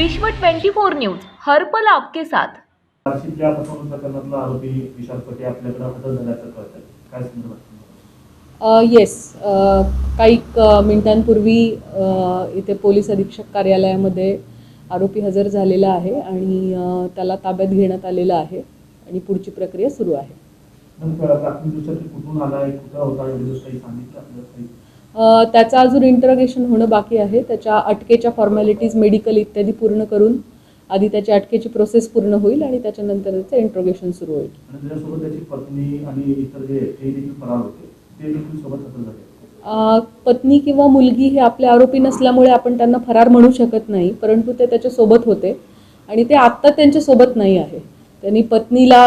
विश्व 24 न्यूज हर्पल आपके साथ. वार्षिक या फसवणूक प्रकरणातला आरोपी विशाल पटे आपल्याकडे हजर झाल्याचं कळतंय. काय संदर्भात येस काही क- मिनिटांपूर्वी अ, इथे पोलीस अधीक्षक कार्यालयामध्ये आरोपी हजर झालेला आहे आणि अ, त्याला ताब्यात घेण्यात आलेलं आहे आणि पुढची प्रक्रिया सुरू आहे. नेमकं प्राथमिक दृष्ट्या ते कुठून आलाय कुठं होता एवढे दिवस काही सांगितलं आपल्याला काही? अ, त्याचं अजून इंटरोगेशन होणं बाकी आहे. त्याच्या अटकेच्या फॉर्मॅलिटीज मेडिकल इत्यादी पूर्ण करून आधी त्याची अटकेची प्रोसेस पूर्ण होईल आणि त्याच्यानंतर त्याचं इंट्रोगेशन सुरू होईल. त्याच्यासोबत पत्नी किंवा मुलगी हे आपले आरोपी नसल्यामुळे आपण त्यांना फरार म्हणू शकत नाही परंतु ते त्याच्या सोबत होते आणि ते आत्ता त्यांच्यासोबत नाही आहे. त्यांनी पत्नीला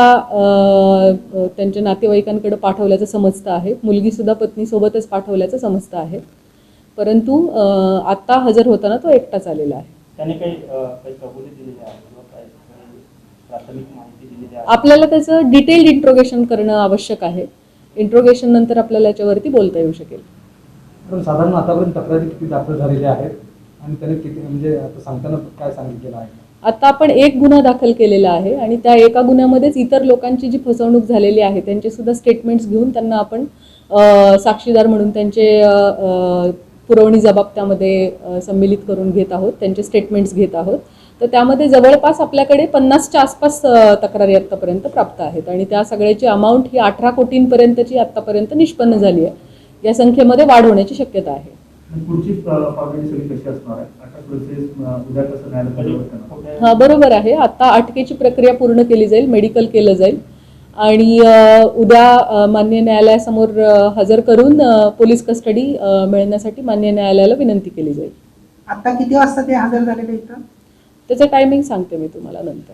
त्यांच्या नातेवाईकांकडे पाठवल्याचं समजतं आहे. मुलगीसुद्धा पत्नीसोबतच पाठवल्याचं समजतं आहे. परंतु आत्ता हजर होताना तो एकटाच आलेला आहे. त्याने काही अ, काही कबुली दिलेली आहे किंवा काही काही प्राथमिक माहिती दिलेली आहे? आपल्याला त्याचं डिटेल्ड इंट्रोगेशन करणं आवश्यक आहे. इंट्रोगेशन नंतर आपल्याला याच्यावरती बोलता येऊ शकेल. पण साधारण आतापर्यंत तक्रारी किती दाखल झालेल्या आहेत? आणि त्याने किती म्हणजे आता सांगताना काय सांगितलेलं आहे? आता आपण एक गुन्हा दाखल केलेला आहे आणि त्या एका गुन्ह्यामध्येच इतर लोकांची जी फसवणूक झालेली आहे त्यांचे सुद्धा स्टेटमेंट्स घेऊन त्यांना आपण साक्षीदार म्हणून त्यांचे पुरवणी जबाब त्यामध्ये संमिलित करून घेत आहोत त्यांचे स्टेटमेंट्स घेत आहोत. तर त्यामध्ये जवळपास आपल्याकडे पन्नासच्या आसपास तक्रारी आत्तापर्यंत प्राप्त आहेत आणि त्या सगळ्याची अमाऊंट ही अठरा कोटींपर्यंतची आत्तापर्यंत निष्पन्न झाली आहे. या संख्येमध्ये वाढ होण्याची शक्यता आहे. पुढची सगळी कशी असणार आहे? आता प्रोसेस उद्या कसं न्यायालयात हा बरोबर आहे. आता अटकेची प्रक्रिया पूर्ण केली जाईल मेडिकल केलं जाईल. आणि उद्या मान्य न्यायालयासमोर हजर करून पोलीस कस्टडी मिळण्यासाठी मान्य न्यायालयाला विनंती केली जाईल. आता किती वाजता ते हजर झालेले इथं? त्याचं टायमिंग सांगते मी तुम्हाला नंतर.